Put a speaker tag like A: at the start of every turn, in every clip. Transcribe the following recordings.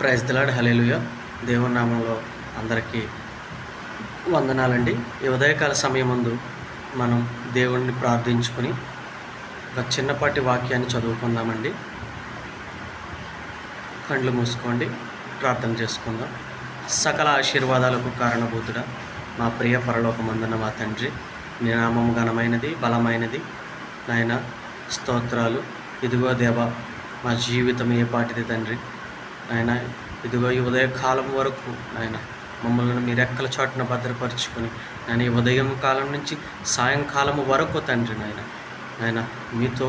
A: Praise దిలాడ్ hallelujah దేవుని నామంలో అందరికీ వందనాలండి. ఈ ఉదయకాల సమయం ముందు మనం దేవుణ్ణి ప్రార్థించుకొని ఒక చిన్నపాటి వాక్యాన్ని చదువుకుందామండి. కళ్ళు మూసుకోండి ప్రార్థన చేసుకుందాం. సకల ఆశీర్వాదాలకు కారణభూతుడా మా ప్రియ పరలోకమందున మా తండ్రి నీ నామం ఘనమైనది బలమైనది. నాయన స్తోత్రాలు. ఇదిగో దేవ మా జీవితం ఏ పాటిది తండ్రి? నాయన ఇదిగో ఈ ఉదయ కాలం వరకు నాయన మమ్మల్ని మీ రెక్కల చాటున భద్రపరుచుకొని నేను ఈ ఉదయం కాలం నుంచి సాయంకాలం వరకు తండ్రి నాయన నాయన మీతో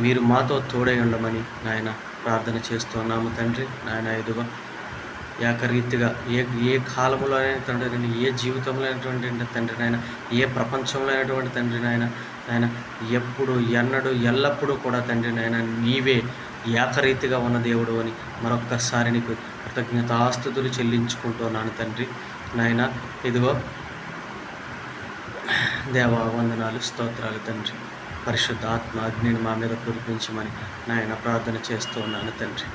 A: మీరు మాతో తోడై ఉండమని నాయన ప్రార్థన చేస్తున్నాము తండ్రి. నాయన ఇదిగో ఏకరీతిగా ఏ ఏ కాలంలో అయినటువంటి తండ్రి ఏ జీవితంలో అయినటువంటి తండ్రి నాయన ఏ ప్రపంచంలో అయినటువంటి తండ్రి నాయన నాయన ఎప్పుడు ఎన్నడూ ఎల్లప్పుడూ కూడా తండ్రి నాయన నీవే ఏకరీతిగా ఉన్న దేవుడు అని మరొక్కసారి నీకు కృతజ్ఞతాస్తుతులు చెల్లించుకుంటున్నాను తండ్రి. నాయన ఇదిగో దేవా వందనాలు స్తోత్రాలు తండ్రి. పరిశుద్ధ ఆత్మ అగ్నిని మా మీద కురిపించమని నాయన ప్రార్థన చేస్తూ ఉన్నాను తండ్రి.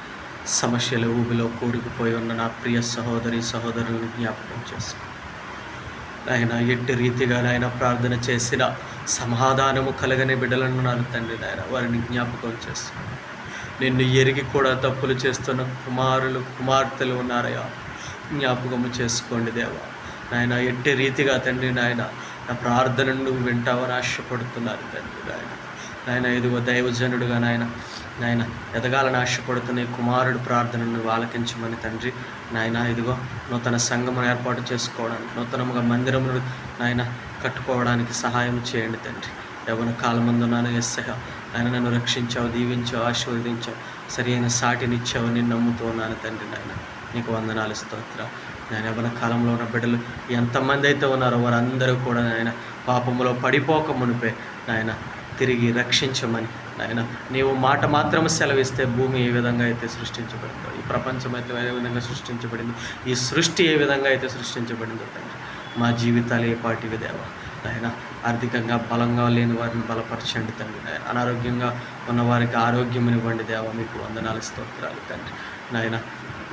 A: సమస్యల ఊబిలో కూరుకుపోయి ఉన్న నా ప్రియ సహోదరి సహోదరులను జ్ఞాపకం చేసుకో. ఆయన ఎట్టి రీతిగా నాయన ప్రార్థన చేసిన సమాధానము కలగని బిడ్డలను నాను తండ్రి నాయన వారిని జ్ఞాపకం చేసుకో. నిన్ను ఎరిగి కూడా తప్పులు చేస్తున్న కుమారులు కుమార్తెలు ఉన్నారయ్యా. జ్ఞాపకము చేసుకోండి దేవా. నాయన ఎట్టి రీతిగా తండ్రి నాయన నా ప్రార్థనను నువ్వు వింటావని ఆశపడుతున్నారు తండ్రి నాయన. నాయన ఇదిగో దైవజనుడుగా నాయన నాయన ఎదగాలని ఆశపడుతున్న కుమారుడు ప్రార్థనను ఆలకించమని తండ్రి నాయన ఇదిగో నూతన సంఘమును ఏర్పాటు చేసుకోవడానికి నూతనముగా మందిరమును నాయన కట్టుకోవడానికి సహాయం చేయండి తండ్రి. యవన కాలమందున్నాను ఎస్సహ ఆయన నన్ను రక్షించావు దీవించావు ఆశీర్వదించావు సరైన సాటినిచ్చావు నేను నమ్ముతూ ఉన్నాను తండ్రి నాయన. నీకు వందనాలు స్తోత్ర నేను మన కాలంలో ఉన్న బిడ్డలు ఎంతమంది అయితే ఉన్నారో వారందరూ కూడా నాయన పాపములో పడిపోక మునిపే నాయన తిరిగి రక్షించమని నాయన నీవు మాట మాత్రం సెలవిస్తే భూమి ఏ విధంగా అయితే సృష్టించబడిందో ఈ ప్రపంచం అయితే ఏ విధంగా సృష్టించబడిందో ఈ సృష్టి ఏ విధంగా అయితే సృష్టించబడిందో తండ్రి మా జీవితాలు ఏ పాటివి దేవా? నాయన ఆర్థికంగా బలంగా లేని వారిని బలపరచండి తండ్రి. అనారోగ్యంగా ఉన్న వారికి ఆరోగ్యం ఇవ్వండి దేవా మీకు వందనాలు స్తోత్రాలు తండ్రి. నాయన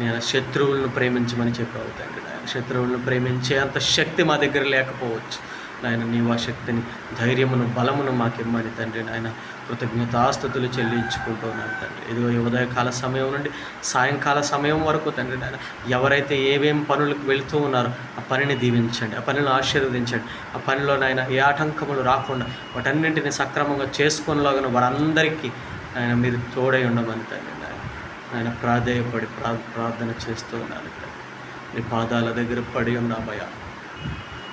A: నేను శత్రువులను ప్రేమించమని చెప్పావు తండ్రి నాయన. శత్రువులను ప్రేమించే అంత శక్తి మా దగ్గర లేకపోవచ్చు. నాయన నీవు శక్తిని ధైర్యమును బలమును మాకిమ్మని తండ్రి. నాయన కృతజ్ఞతాస్థుతులు చెల్లించుకుంటున్నాను తండ్రి. ఇదిగో ఉదయకాల సమయం నుండి సాయంకాల సమయం వరకు తండ్రి నాయన ఎవరైతే ఏవేం పనులకు వెళుతూ ఉన్నారో ఆ పనిని దీవించండి ఆ పనిని ఆశీర్వదించండి. ఆ పనిలో నాయన ఏ ఆటంకములు రాకుండా వాటన్నింటిని సక్రమంగా చేసుకునేలాగా వారందరికీ ఆయన మీరు తోడై ఉండమని తండ్రి నాయన. ఆయన ప్రాధేయపడి ప్రా ప్రార్థన చేస్తూ ఉన్నాను తండ్రి. నీ పాదాల దగ్గర పడి ఉన్నామయ్యా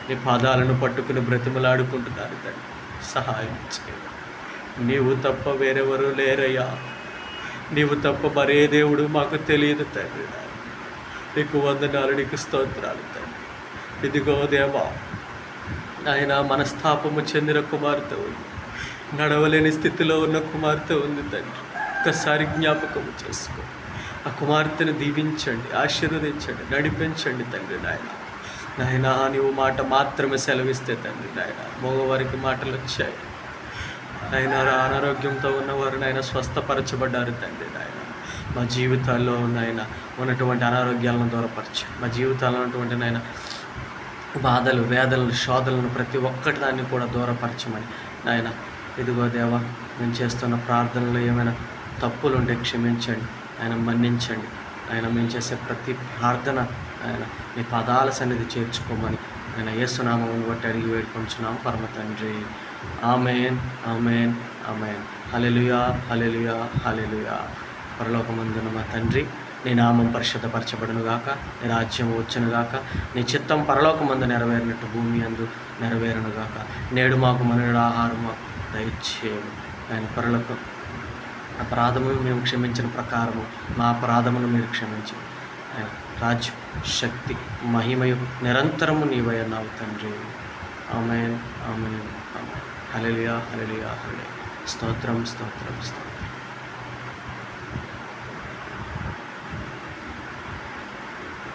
A: నీ పాదాలను పట్టుకుని బ్రతిమలాడుకుంటున్నారు తండ్రి సహాయం చేయండి నీవు తప్ప వేరెవరు లేరయ్యా. నీవు తప్ప మరే దేవుడు మాకు తెలియదు తండ్రి నీకు వందనాలు నీకు స్తోత్రాలు తండ్రి ఇదిగో దేవా ఆయన మనస్తాపము చెందిన కుమార్తె ఉంది. నడవలేని స్థితిలో ఉన్న కుమార్తె ఉంది తండ్రి ఒక్కసారి జ్ఞాపకం చేసుకో. ఆ కుమార్తెను దీవించండి ఆశీర్వదించండి నడిపించండి తండ్రి నాయన. నాయన నీవు మాట మాత్రమే సెలవిస్తే తండ్రి నాయన. మగవారికి మాటలు వచ్చాయి. ఆయన అనారోగ్యంతో ఉన్నవారు నాయన స్వస్థపరచబడ్డారు తండ్రి నాయన. మా జీవితాల్లో నాయన ఉన్నటువంటి అనారోగ్యాలను దూరపరచు మా జీవితాల్లో ఉన్నటువంటి నాయన బాధలు వేదలను శోధలను ప్రతి ఒక్కటి దాన్ని కూడా దూరపరచమని నాయన. ఇదిగో దేవా మేము చేస్తున్న ప్రార్థనలో ఏమైనా తప్పులు ఉంటే క్షమించండి. ఆయన మన్నించండి. ఆయన మేము చేసే ప్రతి ప్రార్థన ఆయన మీ పదాల సన్నిధి చేర్చుకోమని ఆయన యేసునామం బట్టి అడిగి వేడుకొంచున్నాం. పరమ తండ్రి. Amen amen amen. Hallelujah hallelujah hallelujah పరలోకమందున మా తండ్రి నీ నామం పరిశుద్ధపరచబడును గాక నీ రాజ్యం వచ్చును గాక నీ చిత్తం పరలోకమందు నెరవేరినట్టు భూమి అందు నెరవేరును గాక. నేడు మాకు మనుడు ఆహారం మాకు దయచేయము. ఆయన పరలోకం అపరాధమును మేము క్షమించిన ప్రకారము మా అపరాధమును మీరు క్షమించండి ఆయన. రాజ్యం శక్తి మహిమయు నిరంతరము నీవై అన్నావు తండ్రి. Amen amen amen. Hallelujah hallelujah హలే స్తోత్రం స్తోత్రం స్తోత్రం.